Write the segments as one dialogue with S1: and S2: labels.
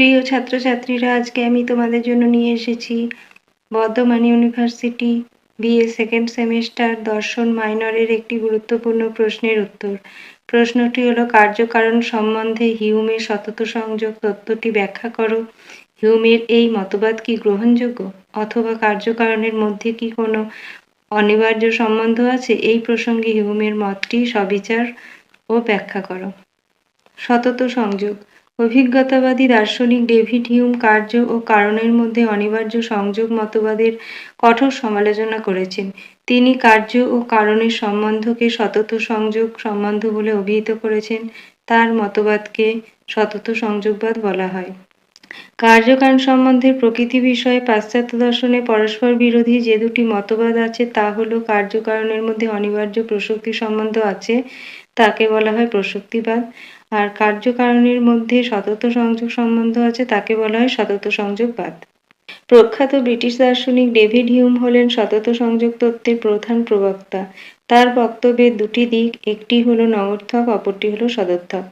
S1: প্রিয় ছাত্রছাত্রীরা, আজকে আমি তোমাদের জন্য নিয়ে এসেছি Bardhaman university BA second semester দর্শন মাইনরের একটি গুরুত্বপূর্ণ প্রশ্নের উত্তর। প্রশ্নটি হলো, কার্যকারণ সম্বন্ধে হিউমের সতত সংযোগ তত্ত্বটি ব্যাখ্যা করো। হিউমের এই মতবাদ কি গ্রহণযোগ্য? অথবা কার্যকারণের মধ্যে কি কোনো অনিবার্য সম্বন্ধ আছে? এই প্রসঙ্গে হিউমের মতটি সবিচার ও ব্যাখ্যা করো। সতত সংযোগ অভিজ্ঞতাবাদী দার্শনিক ডেভিড হিউম কার্য ও কারণের মধ্যে অনিবার্য সংযোগ মতবাদের কঠোর সমালোচনা করেছেন। তিনি কার্য ও কারণের সম্বন্ধকে সতত সংযোগ সম্বন্ধ বলে অভিহিত করেছেন। তার মতবাদকে সতত সংযোগবাদ বলা হয়। কার্যকারণ সম্বন্ধের প্রকৃতি বিষয়ে পাশ্চাত্য দর্শনে পরস্পর বিরোধী যে দুটি মতবাদ আছে তা হলো কার্যকারণের মধ্যে অনিবার্য প্রসক্তি সম্বন্ধ আছে, তাকে বলা হয় প্রসক্তিবাদ। আর কার্যকারণের মধ্যে সতত সংযোগ সম্বন্ধ আছে, তাকে বলা হয় সতত সংযোগবাদ। প্রখ্যাত ব্রিটিশ দার্শনিক ডেভিড হিউম হলেন সতত সংযোগ তত্ত্বের প্রধান প্রবক্তা। তার বক্তব্যের দুটি দিক, একটি হলো নগর্থক অপরটি হলো সদর্থক।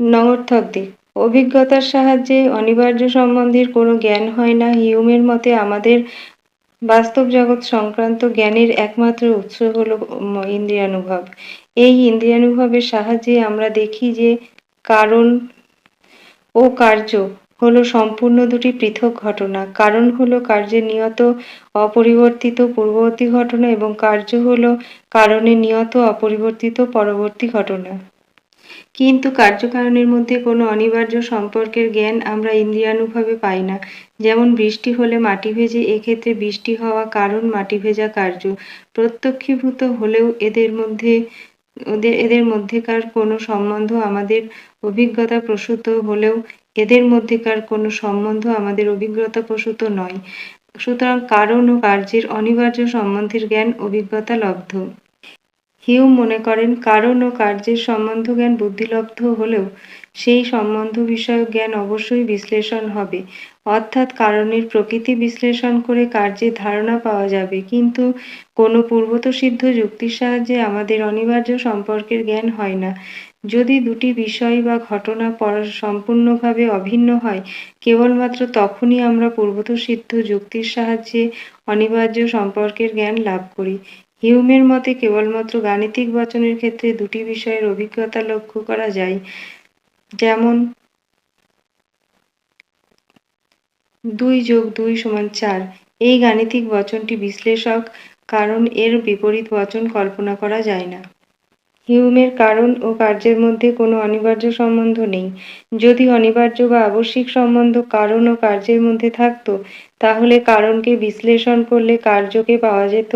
S1: নগর্থক দিক অভিজ্ঞতার সাহায্যে অনিবার্য সম্বন্ধের কোনো জ্ঞান হয় না। হিউমের মতে আমাদের বাস্তব জগৎ সংক্রান্ত জ্ঞানের একমাত্র উৎস হল ইন্দ্রিয়ানুভব। এই ইন্দ্রিয়ানুভবের সাহায্যে আমরা দেখি যে কারণ ও কার্য হলো সম্পূর্ণ দুটি পৃথক ঘটনা। কারণ হলো কার্যের নিয়ত, অপরিবর্তিত, পূর্ববর্তী ঘটনা এবং কার্য হলো কারণে নিয়ত, অপরিবর্তিত, পরবর্তী ঘটনা। কিন্তু কার্যকারণের মধ্যে কোনো অনিবার্য সম্পর্কের জ্ঞান আমরা ইন্দ্রিয়ানুভাবে পাই না। যেমন বৃষ্টি হলে মাটি ভেজে, এক্ষেত্রে বৃষ্টি হওয়া কারণ মাটি ভেজা কার্য। প্রত্যক্ষীভূত হলেও এদের মধ্যে, ওদের, এদের মধ্যেকার কোনো সম্বন্ধ আমাদের অভিজ্ঞতা প্রসূত হলেও এদের মধ্যেকার কোনো সম্বন্ধ আমাদের অভিজ্ঞতা প্রসূত নয়। সুতরাং কারণ ও কার্যের অনিবার্য সম্বন্ধের জ্ঞান, অভিজ্ঞতা লব্ধ। হিউম মনে করেন, কারণ ও কার্যের সম্বন্ধ জ্ঞান বুদ্ধিলব্ধ হলেও সেই সম্বন্ধ বিষয়ক জ্ঞান অবশ্যই বিশ্লেষণ হবে। অর্থাৎ কারণের প্রকৃতি বিশ্লেষণ করে কার্যের ধারণা পাওয়া যাবে। কিন্তু কোনো পূর্বত সিদ্ধ যুক্তির সাহায্যে আমাদের অনিবার্য সম্পর্কের জ্ঞান হয় না। যদি দুটি বিষয় বা ঘটনা পর সম্পূর্ণভাবে অভিন্ন হয়, কেবলমাত্র তখনই আমরা পূর্বত সিদ্ধ যুক্তির সাহায্যে অনিবার্য সম্পর্কের জ্ঞান লাভ করি। হিউমের মতে কেবলমাত্র গাণিতিক বচনের ক্ষেত্রে দুটি বিষয়ের অভিজ্ঞতা লক্ষ্য করা যায়। যেমন, দুই যোগ দুই সমান চার। এই গাণিতিক বচনটি বিশ্লেষক কারণ এর বিপরীত বচন কল্পনা করা যায় না। হিউমের কারণ ও কার্যের মধ্যে কোনো অনিবার্য সম্বন্ধ নেই। যদি অনিবার্য বা আবশ্যিক সম্বন্ধ কারণ ও কার্যের মধ্যে থাকতো তাহলে কারণকে বিশ্লেষণ করলে কার্যকে পাওয়া যেত।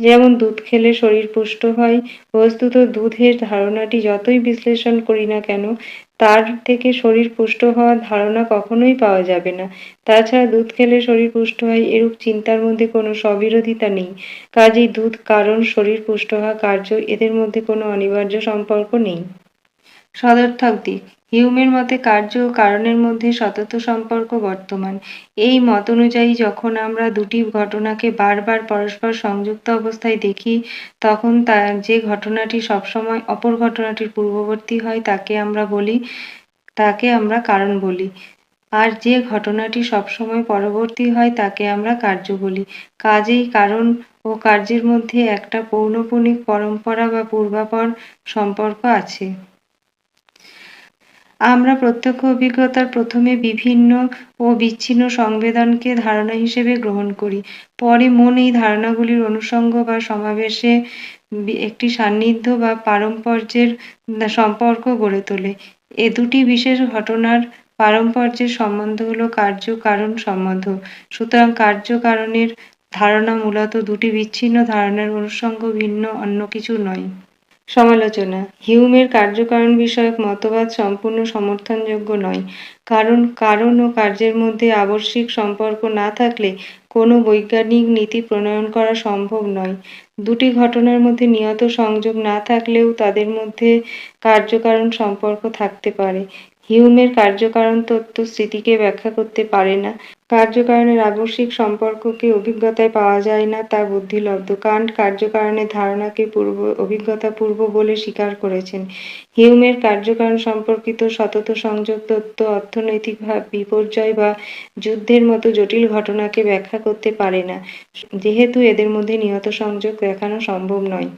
S1: যেমন দুধ খেলে শরীর পুষ্ট হয়, বস্তুত দুধের ধারণাটি যতই বিশ্লেষণ করি না কেন, তার থেকে শরীর পুষ্ট হওয়ার ধারণা কখনোই পাওয়া যাবে না। তাছাড়া দুধ খেলে শরীর পুষ্ট হয় এরূপ চিন্তার মধ্যে কোনো স্ববিরোধিতা নেই। কাজেই দুধ, কারণ, শরীর পুষ্ট হওয়া কার্য, এদের মধ্যে কোনো অনিবার্য সম্পর্ক নেই। সদর্থক দিক হিউমের মতে কার্য ও কারণের মধ্যে সতত সম্পর্ক বর্তমান। এই মত অনুযায়ী যখন আমরা দুটি ঘটনাকে বারবার পরস্পর সংযুক্ত অবস্থায় দেখি, তখন তা যে ঘটনাটি সবসময় অপর ঘটনাটির পূর্ববর্তী হয় তাকে আমরা বলি, তাকে আমরা কারণ বলি। আর যে ঘটনাটি সবসময় পরবর্তী হয় তাকে আমরা কার্য বলি। কাজেই কারণ ও কার্যের মধ্যে একটা পৌনপুনিক পরম্পরা বা পূর্বাপর সম্পর্ক আছে। আমরা প্রত্যক্ষ অভিজ্ঞতার প্রথমে বিভিন্ন ও বিচ্ছিন্ন সংবেদনকে ধারণা হিসেবে গ্রহণ করি। পরে মন এই ধারণাগুলির অনুষঙ্গ বা সমাবেশে একটি সান্নিধ্য বা পারম্পর্যের সম্পর্ক গড়ে তোলে। এ দুটি বিশেষ ঘটনার পারম্পর্যের সম্বন্ধ হলো কার্য, কারণ, সম্বন্ধ। সুতরাং কার্য, কারণের ধারণা মূলত দুটি বিচ্ছিন্ন ধারণার অনুষঙ্গ, ভিন্ন, অন্য কিছু নয়। সমালোচনা। হিউমের কার্যকারণ বিষয়ক মতবাদ সম্পূর্ণ সমর্থনযোগ্য নয়। কারণ কারণ ও কার্যের মধ্যে আবশ্যিক সম্পর্ক না থাকলে কোনো বৈজ্ঞানিক নীতি প্রণয়ন করা সম্ভব নয়। দুটি ঘটনার মধ্যে নিয়ত সংযোগ না থাকলেও তাদের মধ্যে কার্যকারণ সম্পর্ক থাকতে পারে। হিউমের কার্যকারণ তত্ত্ব স্মৃতিকে ব্যাখ্যা করতে পারে না। কার্যকারণের আবশ্যিক সম্পর্ককে অভিজ্ঞতায় পাওয়া যায় না, তা বুদ্ধিলব্ধ। কান্ট কার্যকারণের ধারণাকে পূর্ব, অভিজ্ঞতা পূর্ব বলে স্বীকার করেছেন। হিউমের কার্যকারণ সম্পর্কিত সতত সংযোগ, তত্ত্ব, অর্থনৈতিক বিপর্যয় বা যুদ্ধের মতো জটিল ঘটনাকে ব্যাখ্যা করতে পারে না। যেহেতু এদের মধ্যে নিহত সংযোগ দেখানো সম্ভব নয়।